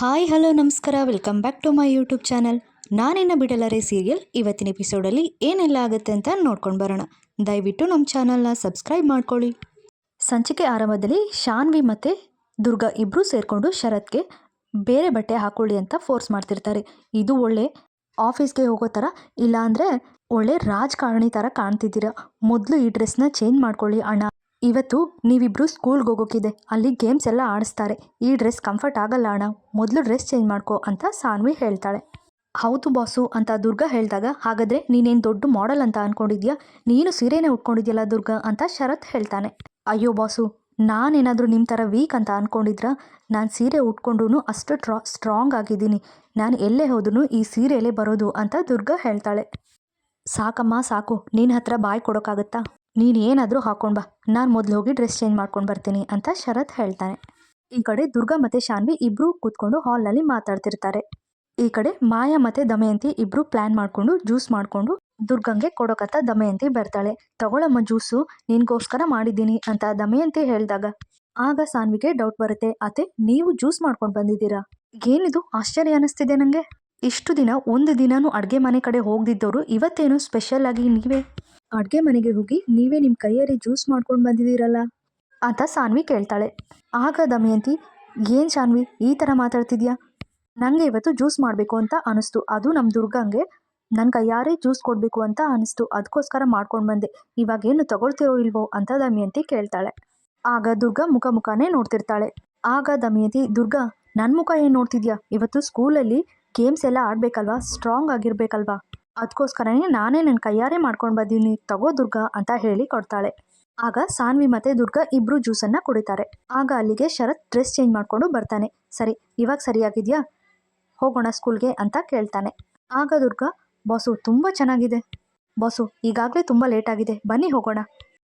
Hi, hello, ನಮಸ್ಕಾರ. Welcome back to my YouTube channel ನಾನಿನ್ನ ಬಿಡಲರೆ ಸೀರಿಯಲ್ ಇವತ್ತಿನ ಎಪಿಸೋಡಲ್ಲಿ ಏನೆಲ್ಲ ಆಗುತ್ತೆ ಅಂತ ನೋಡ್ಕೊಂಡು ಬರೋಣ. ದಯವಿಟ್ಟು ನಮ್ಮ ಚಾನಲ್ನ ಸಬ್ಸ್ಕ್ರೈಬ್ ಮಾಡ್ಕೊಳ್ಳಿ. ಸಂಚಿಕೆ ಆರಂಭದಲ್ಲಿ ಶಾನ್ವಿ ಮತ್ತು ದುರ್ಗಾ ಇಬ್ಬರೂ ಸೇರಿಕೊಂಡು ಶರತ್ಗೆ ಬೇರೆ ಬಟ್ಟೆ ಹಾಕೊಳ್ಳಿ ಅಂತ ಫೋರ್ಸ್ ಮಾಡ್ತಿರ್ತಾರೆ. ಇದು ಒಳ್ಳೆ ಆಫೀಸ್ಗೆ ಹೋಗೋ ಥರ ಇಲ್ಲಾಂದರೆ ಒಳ್ಳೆ ರಾಜಕಾರಣಿ ಥರ ಕಾಣ್ತಿದ್ದೀರಾ. ಮೊದಲು ಈ ಡ್ರೆಸ್ನ ಚೇಂಜ್ ಮಾಡ್ಕೊಳ್ಳಿ ಅಣ್ಣ. ಇವತ್ತು ನೀವಿಬ್ಬರು ಸ್ಕೂಲ್ಗೆ ಹೋಗೋಕ್ಕಿದೆ ಅಲ್ಲಿ ಗೇಮ್ಸ್ ಎಲ್ಲ ಆಡಿಸ್ತಾರೆ. ಈ ಡ್ರೆಸ್ ಕಂಫರ್ಟ್ ಆಗಲ್ಲ ಅಣ್ಣ. ಮೊದಲು ಡ್ರೆಸ್ ಚೇಂಜ್ ಮಾಡ್ಕೋ ಅಂತ ಸಾನ್ವಿ ಹೇಳ್ತಾಳೆ. ಹೌದು ಬಾಸು ಅಂತ ದುರ್ಗಾ ಹೇಳಿದಾಗ, ಹಾಗಾದರೆ ನೀನೇನು ದೊಡ್ಡ ಮಾಡೆಲ್ ಅಂತ ಅಂದ್ಕೊಂಡಿದ್ಯಾ ನೀನು ಸೀರೆನೇ ಉಟ್ಕೊಂಡಿದ್ಯಲ್ಲ ದುರ್ಗಾ ಅಂತ ಶರತ್ ಹೇಳ್ತಾನೆ. ಅಯ್ಯೋ ಬಾಸು, ನಾನೇನಾದರೂ ನಿಮ್ಮ ಥರ ವೀಕ್ ಅಂತ ಅಂದ್ಕೊಂಡಿದ್ರ ನಾನು ಸೀರೆ ಉಟ್ಕೊಂಡ್ರೂ ಅಷ್ಟು ಟ್ರಾ ಸ್ಟ್ರಾಂಗ್ ಆಗಿದ್ದೀನಿ. ನಾನು ಎಲ್ಲೇ ಹೋದ್ರೂ ಈ ಸೀರೆಯಲ್ಲೇ ಬರೋದು ಅಂತ ದುರ್ಗಾ ಹೇಳ್ತಾಳೆ. ಸಾಕಮ್ಮ, ಸಾಕು. ನಿನ್ನ ಹತ್ರ ಬಾಯ್ ಕೊಡೋಕ್ಕಾಗತ್ತಾ ನೀನು ಏನಾದರೂ ಹಾಕೊಂಡು ಬಾ. ನಾನು ಮೊದಲು ಹೋಗಿ ಡ್ರೆಸ್ ಚೇಂಜ್ ಮಾಡ್ಕೊಂಡು ಬರ್ತೀನಿ ಅಂತ ಶರತ್ ಹೇಳ್ತಾನೆ. ಈ ಕಡೆ ದುರ್ಗಾ ಮತ್ತು ಶಾನ್ವಿ ಇಬ್ಬರು ಕೂತ್ಕೊಂಡು ಹಾಲ್ನಲ್ಲಿ ಮಾತಾಡ್ತಿರ್ತಾರೆ. ಈ ಕಡೆ ಮಾಯಾ ಮತ್ತು ದಮಯಂತಿ ಇಬ್ಬರು ಪ್ಲ್ಯಾನ್ ಮಾಡಿಕೊಂಡು ಜ್ಯೂಸ್ ಮಾಡಿಕೊಂಡು ದುರ್ಗಂಗೆ ಕೊಡೋಕತ್ತ ದಮಯಂತಿ ಬರ್ತಾಳೆ. ತಗೊಳಮ್ಮ ಜ್ಯೂಸು ನಿನಗೋಸ್ಕರ ಮಾಡಿದ್ದೀನಿ ಅಂತ ದಮಯಂತಿ ಹೇಳಿದಾಗ ಆಗ ಸಾನ್ವಿಗೆ ಡೌಟ್ ಬರುತ್ತೆ. ಅತ್ತೆ, ನೀವು ಜ್ಯೂಸ್ ಮಾಡ್ಕೊಂಡು ಬಂದಿದ್ದೀರಾ? ಏನಿದು? ಆಶ್ಚರ್ಯ ಅನ್ನಿಸ್ತಿದೆ ನನಗೆ ಇಷ್ಟು ದಿನ, ಒಂದು ದಿನನೂ ಅಡುಗೆ ಮನೆ ಕಡೆ ಹೋಗದಿದ್ದವರು ಇವತ್ತೇನು ಸ್ಪೆಷಲ್ ಆಗಿ ನೀವೇ. ಅಡುಗೆ ಮನೆಗೆ ಹೋಗಿ ನೀವೇ ನಿಮ್ಮ ಕೈಯಲ್ಲಿ ಜ್ಯೂಸ್ ಮಾಡ್ಕೊಂಡು ಬಂದಿದ್ದೀರಲ್ಲ? ಅಂತ ಸಾನ್ವಿ ಕೇಳ್ತಾಳೆ. ಆಗ ದಮಯಂತಿ, ಏನು ಶಾನ್ವಿ ಈ ಥರ ಮಾತಾಡ್ತಿದ್ಯಾ? ನನಗೆ ಇವತ್ತು ಜ್ಯೂಸ್ ಮಾಡಬೇಕು ಅಂತ ಅನಿಸ್ತು. ಅದು ನಮ್ಮ ದುರ್ಗಂಗೆ ನನ್ನ ಕೈಯಾರೆ ಜ್ಯೂಸ್ ಕೊಡಬೇಕು ಅಂತ ಅನಿಸ್ತು. ಅದಕ್ಕೋಸ್ಕರ ಮಾಡ್ಕೊಂಡು ಬಂದೆ. ಇವಾಗೇನು ತಗೊಳ್ತಿರೋ ಇಲ್ವೋ ಅಂತ ದಮಯಂತಿ ಕೇಳ್ತಾಳೆ. ಆಗ ದುರ್ಗಾ ಮುಖ ಮುಖನೇ ನೋಡ್ತಿರ್ತಾಳೆ. ಆಗ ದಮಯಂತಿ, ದುರ್ಗಾ ನನ್ನ ಮುಖ ಏನು ನೋಡ್ತಿದ್ಯಾ? ಇವತ್ತು ಸ್ಕೂಲಲ್ಲಿ ಗೇಮ್ಸ್ ಎಲ್ಲ ಆಡಬೇಕಲ್ವಾ? ಸ್ಟ್ರಾಂಗ್ ಆಗಿರ್ಬೇಕಲ್ವಾ? ಅದಕ್ಕೋಸ್ಕರನೇ ನಾನೇ ನನ್ನ ಕೈಯಾರೆ ಮಾಡ್ಕೊಂಡು ಬಂದೀನಿ ತಗೋ ದುರ್ಗಾ ಅಂತ ಹೇಳಿ ಕೊಡ್ತಾಳೆ. ಆಗ ಸಾನ್ವಿ ಮತ್ತೆ ದುರ್ಗಾ ಇಬ್ರು ಜ್ಯೂಸನ್ನು ಕುಡಿತಾರೆ. ಆಗ ಅಲ್ಲಿಗೆ ಶರತ್ ಡ್ರೆಸ್ ಚೇಂಜ್ ಮಾಡಿಕೊಂಡು ಬರ್ತಾನೆ. ಸರಿ, ಇವಾಗ ಸರಿಯಾಗಿದೆಯಾ? ಹೋಗೋಣ ಸ್ಕೂಲ್ಗೆ ಅಂತ ಕೇಳ್ತಾನೆ. ಆಗ ದುರ್ಗಾ, ಬಾಸು, ತುಂಬ ಚೆನ್ನಾಗಿದೆ. ಬಾಸು, ಈಗಾಗಲೇ ತುಂಬ ಲೇಟ್ ಆಗಿದೆ. ಬನ್ನಿ ಹೋಗೋಣ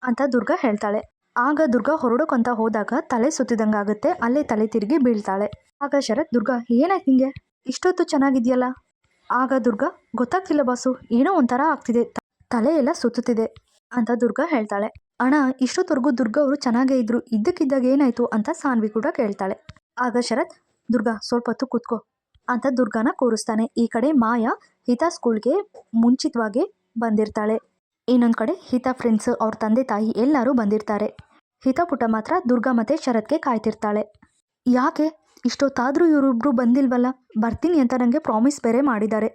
ಅಂತ ದುರ್ಗಾ ಹೇಳ್ತಾಳೆ. ಆಗ ದುರ್ಗಾ ಹೊರಡೋಕ್ಕಂತ ಹೋದಾಗ ತಲೆ ಸುತ್ತಿದಂಗಾಗುತ್ತೆ. ಅಲ್ಲೇ ತಲೆ ತಿರುಗಿ ಬೀಳ್ತಾಳೆ. ಆಗ ಶರತ್, ದುರ್ಗಾ, ಏನಾಯ್ತು ನಿಂಗೆ? ಇಷ್ಟೊತ್ತು ಚೆನ್ನಾಗಿದೆಯಲ್ಲ? ಆಗ ದುರ್ಗಾ, ಗೊತ್ತಾಗ್ತಿಲ್ಲ ಬಾಸು, ಏನೋ ಒಂಥರ ಆಗ್ತಿದೆ. ತಲೆ ಎಲ್ಲ ಸುತ್ತುತ್ತಿದೆ ಅಂತ ದುರ್ಗಾ ಹೇಳ್ತಾಳೆ. ಅಣ್ಣ, ಇಷ್ಟೊತ್ತವರೆಗೂ ದುರ್ಗಾ ಅವರು ಚೆನ್ನಾಗೇ ಇದ್ರು, ಇದ್ದಕ್ಕಿದ್ದಾಗ ಏನಾಯ್ತು ಅಂತ ಸಾನ್ವಿ ಕೂಡ ಕೇಳ್ತಾಳೆ. ಆಗ ಶರತ್, ದುರ್ಗಾ, ಸ್ವಲ್ಪ ಹೊತ್ತು ಕೂತ್ಕೋ ಅಂತ ದುರ್ಗಾನ ಕೂರಿಸ್ತಾನೆ. ಈ ಕಡೆ ಮಾಯಾ ಹಿತಾ ಸ್ಕೂಲ್ಗೆ ಮುಂಚಿತವಾಗಿ ಬಂದಿರ್ತಾಳೆ. ಇನ್ನೊಂದು ಕಡೆ ಹಿತಾ ಫ್ರೆಂಡ್ಸ್ ಅವ್ರ ತಂದೆ ತಾಯಿ ಎಲ್ಲರೂ ಬಂದಿರ್ತಾರೆ. ಹಿತಾ ಪುಟ ಮಾತ್ರ ದುರ್ಗಾ ಮತ್ತೆ ಶರತ್ಗೆ ಕಾಯ್ತಿರ್ತಾಳೆ. ಯಾಕೆ? ಇಷ್ಟೊತ್ತಾದರೂ ಇವರಿಬ್ರು ಬಂದಿಲ್ವಲ್ಲ? ಬರ್ತೀನಿ ಅಂತ ನನಗೆ ಪ್ರಾಮಿಸ್ ಬೇರೆ ಮಾಡಿದ್ದಾರೆ.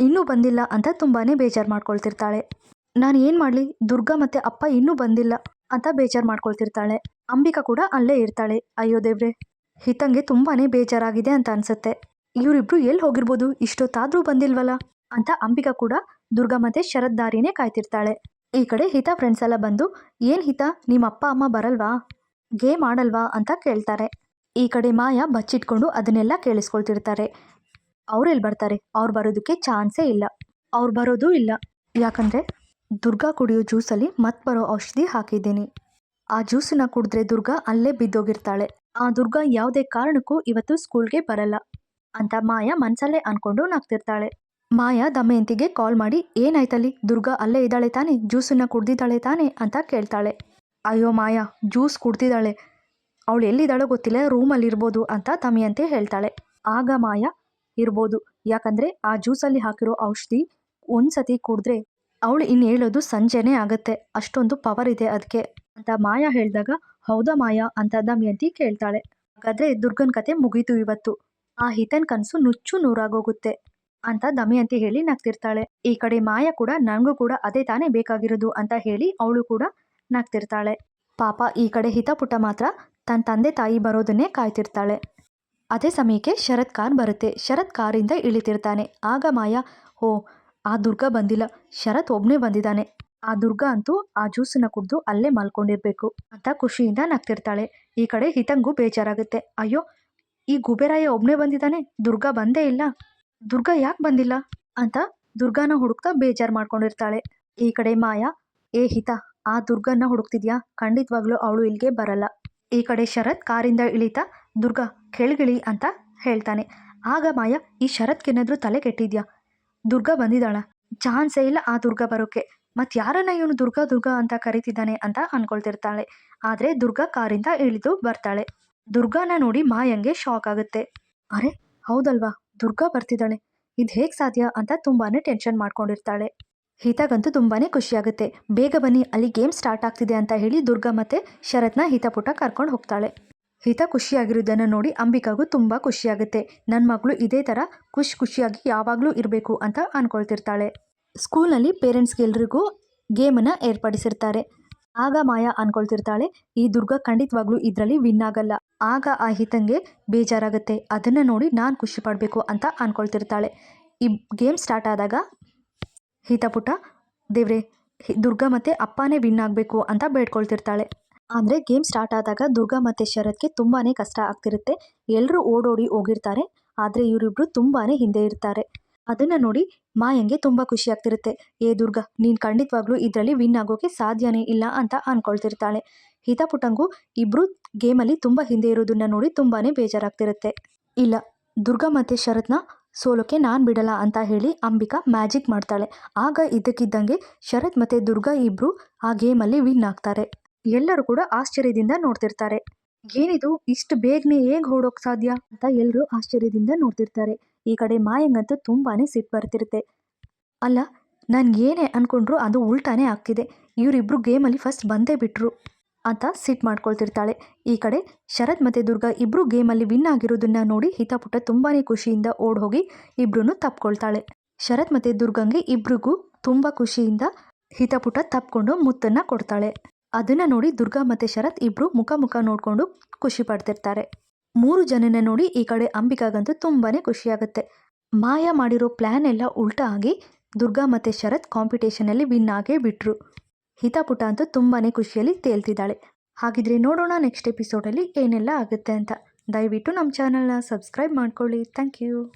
ಇನ್ನೂ ಬಂದಿಲ್ಲ ಅಂತ ತುಂಬಾ ಬೇಜಾರು ಮಾಡ್ಕೊಳ್ತಿರ್ತಾಳೆ. ನಾನು ಏನು ಮಾಡಲಿ? ದುರ್ಗಾ ಮತ್ತು ಅಪ್ಪ ಇನ್ನೂ ಬಂದಿಲ್ಲ ಅಂತ ಬೇಜಾರು ಮಾಡ್ಕೊಳ್ತಿರ್ತಾಳೆ. ಅಂಬಿಕಾ ಕೂಡ ಅಲ್ಲೇ ಇರ್ತಾಳೆ. ಅಯ್ಯೋ ದೇವ್ರೆ. ಹಿತಂಗೆ ತುಂಬಾ ಬೇಜಾರಾಗಿದೆ ಅಂತ ಅನ್ಸುತ್ತೆ. ಇವರಿಬ್ರು ಎಲ್ಲಿ ಹೋಗಿರ್ಬೋದು? ಇಷ್ಟೊತ್ತಾದರೂ ಬಂದಿಲ್ವಲ್ಲ? ಅಂತ ಅಂಬಿಕಾ ಕೂಡ ದುರ್ಗಾ ಮತ್ತೆ ಶರತ್ ದಾರಿನೇ ಕಾಯ್ತಿರ್ತಾಳೆ. ಈ ಕಡೆ ಹಿತ ಫ್ರೆಂಡ್ಸ್ ಎಲ್ಲ ಬಂದು, ಏನು ಹಿತ? ನಿಮ್ಮ ಅಪ್ಪ ಅಮ್ಮ ಬರಲ್ವಾ? ಗೇಮ್ ಆಡಲ್ವಾ? ಅಂತ ಕೇಳ್ತಾರೆ. ಈ ಕಡೆ ಮಾಯಾ ಬಚ್ಚಿಟ್ಕೊಂಡು ಅದನ್ನೆಲ್ಲ ಕೇಳಿಸ್ಕೊಳ್ತಿರ್ತಾರೆ. ಅವ್ರೆಲ್ಲಿ ಬರ್ತಾರೆ? ಅವ್ರು ಬರೋದಕ್ಕೆ ಚಾನ್ಸೇ ಇಲ್ಲ. ಅವ್ರು ಬರೋದು ಇಲ್ಲ. ಯಾಕಂದರೆ ದುರ್ಗಾ ಕುಡಿಯೋ ಜ್ಯೂಸಲ್ಲಿ ಮತ್ತೆ ಬರೋ ಔಷಧಿ ಹಾಕಿದ್ದೀನಿ. ಆ ಜ್ಯೂಸನ್ನ ಕುಡಿದ್ರೆ ದುರ್ಗಾ ಅಲ್ಲೇ ಬಿದ್ದೋಗಿರ್ತಾಳೆ. ಆ ದುರ್ಗಾ ಯಾವುದೇ ಕಾರಣಕ್ಕೂ ಇವತ್ತು ಸ್ಕೂಲ್ಗೆ ಬರಲ್ಲ ಅಂತ ಮಾಯಾ ಮನಸಲ್ಲೇ ಅನ್ಕೊಂಡು ನಗ್ತಿರ್ತಾಳೆ. ಮಾಯಾ ದಮಯಂತಿಗೆ ಕಾಲ್ ಮಾಡಿ, ಏನಾಯ್ತಲ್ಲಿ? ದುರ್ಗಾ ಅಲ್ಲೇ ಇದ್ದಾಳೆ ತಾನೆ? ಜ್ಯೂಸನ್ನ ಕುಡ್ದಿದ್ದಾಳೆ ತಾನೆ? ಅಂತ ಕೇಳ್ತಾಳೆ. ಅಯ್ಯೋ ಮಾಯಾ, ಜ್ಯೂಸ್ ಕುಡ್ದಿದ್ದಾಳೆ. ಅವಳು ಎಲ್ಲಿದ್ದಾಳೋ ಗೊತ್ತಿಲ್ಲ ರೂಮಲ್ಲಿ ಇರ್ಬೋದು ಅಂತ ತಮಿಯಂತೆ ಹೇಳ್ತಾಳೆ. ಆಗ ಮಾಯಾ ಇರ್ಬೋದು, ಯಾಕಂದರೆ ಆ ಜ್ಯೂಸಲ್ಲಿ ಹಾಕಿರೋ ಔಷಧಿ ಒಂದ್ಸತಿ ಕುಡಿದ್ರೆ ಅವಳು ಇನ್ನು ಹೇಳೋದು ಸಂಜೆನೇ ಆಗುತ್ತೆ, ಅಷ್ಟೊಂದು ಪವರ್ ಇದೆ ಅದಕ್ಕೆ ಅಂತ ಮಾಯ ಹೇಳಿದಾಗ, ಹೌದಾ ಮಾಯಾ ಅಂತ ದಮಯಂತಿ ಕೇಳ್ತಾಳೆ. ಹಾಗಾದ್ರೆ ದುರ್ಗನ್ ಕತೆ ಮುಗೀತು ಇವತ್ತು. ಆ ಹಿತನ್ ಕನಸು ನುಚ್ಚು ನೂರಾಗೋಗುತ್ತೆ ಅಂತ ದಮಯಂತಿ ಹೇಳಿ ನಗ್ತಿರ್ತಾಳೆ. ಈ ಕಡೆ ಮಾಯ ಕೂಡ ನನಗೂ ಕೂಡ ಅದೇ ತಾನೇ ಬೇಕಾಗಿರೋದು ಅಂತ ಹೇಳಿ ಅವಳು ಕೂಡ ನಗ್ತಿರ್ತಾಳೆ. ಪಾಪ ಈ ಕಡೆ ಹಿತಪುಟ ಮಾತ್ರ ತನ್ನ ತಂದೆ ತಾಯಿ ಬರೋದನ್ನೇ ಕಾಯ್ತಿರ್ತಾಳೆ. ಅದೇ ಸಮಯಕ್ಕೆ ಶರತ್ ಕಾರ್ ಬರುತ್ತೆ. ಶರತ್ ಕಾರಿಂದ ಇಳಿತಿರ್ತಾನೆ. ಆಗ ಮಾಯಾ ಓ ಆ ದುರ್ಗ ಬಂದಿಲ್ಲ. ಶರತ್ ಒಬ್ಬನೇ ಬಂದಿದ್ದಾನೆ. ಆ ದುರ್ಗ ಅಂತೂ ಆ ಜ್ಯೂಸನ್ನ ಕುಡಿದು ಅಲ್ಲೇ ಮಲ್ಕೊಂಡಿರ್ಬೇಕು ಅಂತ ಖುಷಿಯಿಂದ ನಗ್ತಿರ್ತಾಳೆ. ಈ ಕಡೆ ಹಿತಂಗೂ ಬೇಜಾರಾಗುತ್ತೆ. ಅಯ್ಯೋ, ಈ ಗುಬೆರಾಯ ಒಬ್ಬನೇ ಬಂದಿದ್ದಾನೆ? ದುರ್ಗ ಬಂದೇ ಇಲ್ಲ. ದುರ್ಗ ಯಾಕೆ ಬಂದಿಲ್ಲ? ಅಂತ ದುರ್ಗಾನ ಹುಡುಕ್ತಾ ಬೇಜಾರು ಮಾಡ್ಕೊಂಡಿರ್ತಾಳೆ. ಈ ಕಡೆ ಮಾಯಾ, ಏ ಹಿತ, ಆ ದುರ್ಗನ್ನ ಹುಡುಕ್ತಿದ್ಯಾ? ಖಂಡಿತವಾಗ್ಲೂ ಅವಳು ಇಲ್ಲಿಗೆ ಬರಲ್ಲ. ಈ ಕಡೆ ಶರತ್ ಕಾರಿಂದ ಇಳಿತಾ, ದುರ್ಗಾ, ಕೆಳಗಿಳಿ ಅಂತ ಹೇಳ್ತಾನೆ. ಆಗ ಮಾಯ, ಈ ಶರತ್ಗೇನಾದ್ರೂ ತಲೆ ಕೆಟ್ಟಿದ್ಯಾ? ದುರ್ಗಾ ಬಂದಿದ್ದಾಳ. ಚಾನ್ಸೇ ಇಲ್ಲ ಆ ದುರ್ಗಾ ಬರೋಕ್ಕೆ ಮತ್ತು ಯಾರನ್ನ ಇವನು ದುರ್ಗಾ ದುರ್ಗಾ ಅಂತ ಕರಿತಿದ್ದಾನೆ ಅಂತ ಅನ್ಕೊಳ್ತಿರ್ತಾಳೆ. ಆದರೆ ದುರ್ಗಾ ಕಾರಿಂದ ಇಳಿದು ಬರ್ತಾಳೆ. ದುರ್ಗಾನ ನೋಡಿ ಮಾಯಂಗೆ ಶಾಕ್ ಆಗುತ್ತೆ. ಅರೆ, ಹೌದಲ್ವಾ? ದುರ್ಗಾ ಬರ್ತಿದ್ದಾಳೆ. ಇದು ಹೇಗೆ ಸಾಧ್ಯ? ಅಂತ ತುಂಬಾ ಟೆನ್ಷನ್ ಮಾಡ್ಕೊಂಡಿರ್ತಾಳೆ. ಹಿತಾಗಂತೂ ತುಂಬಾ ಖುಷಿಯಾಗುತ್ತೆ. ಬೇಗ ಬನ್ನಿ, ಅಲ್ಲಿ ಗೇಮ್ ಸ್ಟಾರ್ಟ್ ಆಗ್ತಿದೆ ಅಂತ ಹೇಳಿ ದುರ್ಗಾ ಮತ್ತು ಶರತ್ನ ಹಿತಪುಟ ಕರ್ಕೊಂಡು ಹೋಗ್ತಾಳೆ. ಹಿತ ಖುಷಿಯಾಗಿರೋದನ್ನು ನೋಡಿ ಅಂಬಿಕಾಗೂ ತುಂಬ ಖುಷಿಯಾಗುತ್ತೆ. ನನ್ನ ಮಗಳು ಇದೇ ಥರ ಖುಷಿ ಖುಷಿಯಾಗಿ ಯಾವಾಗಲೂ ಇರಬೇಕು ಅಂತ ಅಂದ್ಕೊಳ್ತಿರ್ತಾಳೆ ಸ್ಕೂಲ್ನಲ್ಲಿ ಪೇರೆಂಟ್ಸ್ಗೆಲ್ರಿಗೂ ಗೇಮನ್ನು ಏರ್ಪಡಿಸಿರ್ತಾರೆ. ಆಗ ಮಾಯಾ ಅನ್ಕೊಳ್ತಿರ್ತಾಳೆ, ಈ ದುರ್ಗ ಖಂಡಿತವಾಗ್ಲೂ ಇದರಲ್ಲಿ ವಿನ್ ಆಗಲ್ಲ. ಆಗ ಆ ಹಿತಂಗೆ ಬೇಜಾರಾಗುತ್ತೆ. ಅದನ್ನು ನೋಡಿ ನಾನು ಖುಷಿ ಪಡಬೇಕು ಅಂತ ಅನ್ಕೊಳ್ತಿರ್ತಾಳೆ. ಈ ಗೇಮ್ ಸ್ಟಾರ್ಟ್ ಆದಾಗ ಹಿತಪುಟ ದೇವ್ರೆ, ಹಿ- ದುರ್ಗಾ ಮತ್ತು ಅಪ್ಪನೇ ವಿನ್ ಆಗಬೇಕು ಅಂತ ಬೇಡ್ಕೊಳ್ತಿರ್ತಾಳೆ. ಅಂದರೆ ಗೇಮ್ ಸ್ಟಾರ್ಟ್ ಆದಾಗ ದುರ್ಗಾ ಮತ್ತು ಶರತ್ಗೆ ತುಂಬಾ ಕಷ್ಟ ಆಗ್ತಿರುತ್ತೆ. ಎಲ್ಲರೂ ಓಡೋಡಿ ಹೋಗಿರ್ತಾರೆ, ಆದರೆ ಇವರಿಬ್ರು ತುಂಬಾ ಹಿಂದೆ ಇರ್ತಾರೆ. ಅದನ್ನು ನೋಡಿ ಮಾಯಂಗೆ ತುಂಬ ಖುಷಿ ಆಗ್ತಿರುತ್ತೆ. ಏ ದುರ್ಗಾ, ನೀನು ಖಂಡಿತವಾಗ್ಲೂ ಇದರಲ್ಲಿ ವಿನ್ ಆಗೋಕ್ಕೆ ಸಾಧ್ಯನೇ ಇಲ್ಲ ಅಂತ ಅಂದ್ಕೊಳ್ತಿರ್ತಾಳೆ ಹಿತಪುಟಂಗೂ ಇಬ್ಬರು ಗೇಮಲ್ಲಿ ತುಂಬ ಹಿಂದೆ ಇರೋದನ್ನ ನೋಡಿ ತುಂಬಾ ಬೇಜಾರಾಗ್ತಿರುತ್ತೆ. ಇಲ್ಲ, ದುರ್ಗಾ ಮತ್ತು ಶರತ್ನ ಸೋಲೋಕ್ಕೆ ನಾನು ಬಿಡಲ್ಲ ಅಂತ ಹೇಳಿ ಅಂಬಿಕಾ ಮ್ಯಾಜಿಕ್ ಮಾಡ್ತಾಳೆ. ಆಗ ಇದ್ದಕ್ಕಿದ್ದಂಗೆ ಶರತ್ ಮತ್ತು ದುರ್ಗಾ ಇಬ್ಬರು ಆ ಗೇಮಲ್ಲಿ ವಿನ್ ಆಗ್ತಾರೆ. ಎಲ್ಲರೂ ಕೂಡ ಆಶ್ಚರ್ಯದಿಂದ ನೋಡ್ತಿರ್ತಾರೆ. ಏನಿದು, ಇಷ್ಟು ಬೇಗನೆ ಹೇಗೆ ಹೊಡೋಕೆ ಸಾಧ್ಯ ಅಂತ ಎಲ್ಲರೂ ಆಶ್ಚರ್ಯದಿಂದ ನೋಡ್ತಿರ್ತಾರೆ. ಈ ಕಡೆ ಮಾಯಂಗಂತೂ ತುಂಬಾ ಸಿಟ್ಟು ಬರ್ತಿರುತ್ತೆ. ಅಲ್ಲ, ನಾನು ಏನೇ ಅಂದ್ಕೊಂಡ್ರು ಅದು ಉಲ್ಟಾನೇ ಆಗ್ತಿದೆ. ಇವರಿಬ್ಬರು ಗೇಮಲ್ಲಿ ಫಸ್ಟ್ ಬಂದೇ ಬಿಟ್ರು. ಅಂತ ಸಿಟ್ ಮಾಡ್ಕೊಳ್ತಿರ್ತಾಳೆ. ಈ ಕಡೆ ಶರತ್ ಮತ್ತು ದುರ್ಗಾ ಇಬ್ಬರು ಗೇಮಲ್ಲಿ ವಿನ್ ಆಗಿರೋದನ್ನ ನೋಡಿ ಹಿತಾಪುಟ ತುಂಬಾ ಖುಷಿಯಿಂದ ಓಡ್ ಹೋಗಿ ಇಬ್ರು ತಪ್ಕೊಳ್ತಾಳೆ. ಶರತ್ ಮತ್ತು ದುರ್ಗಂಗೆ ಇಬ್ರಿಗೂ ತುಂಬ ಖುಷಿಯಿಂದ ಹಿತಪುಟ ತಪ್ಕೊಂಡು ಮುತ್ತನ್ನು ಕೊಡ್ತಾಳೆ. ಅದನ್ನು ನೋಡಿ ದುರ್ಗಾ ಮತ್ತು ಶರತ್ ಇಬ್ಬರು ಮುಖ ಮುಖ ನೋಡಿಕೊಂಡು ಖುಷಿ ಪಡ್ತಿರ್ತಾರೆ. ಮೂರು ಜನನ ನೋಡಿ ಈ ಕಡೆ ಅಂಬಿಕಾಗಂತೂ ತುಂಬಾ ಖುಷಿಯಾಗುತ್ತೆ. ಮಾಯಾ ಮಾಡಿರೋ ಪ್ಲ್ಯಾನ್ ಎಲ್ಲ ಉಲ್ಟಾ ಆಗಿ ದುರ್ಗಾ ಮತ್ತು ಶರತ್ ಕಾಂಪಿಟೇಷನಲ್ಲಿ ವಿನ್ ಆಗೇ ಬಿಟ್ರು. ಹಿತಾಪುಟ ಅಂತೂ ತುಂಬಾ ಖುಷಿಯಲ್ಲಿ ತೇಲ್ತಿದ್ದಾಳೆ. ಹಾಗಿದ್ರೆ ನೋಡೋಣ ನೆಕ್ಸ್ಟ್ ಎಪಿಸೋಡಲ್ಲಿ ಏನೆಲ್ಲ ಆಗುತ್ತೆ ಅಂತ. ದಯವಿಟ್ಟು ನಮ್ಮ ಚಾನಲ್ನ ಸಬ್ಸ್ಕ್ರೈಬ್ ಮಾಡ್ಕೊಳ್ಳಿ. Thank you.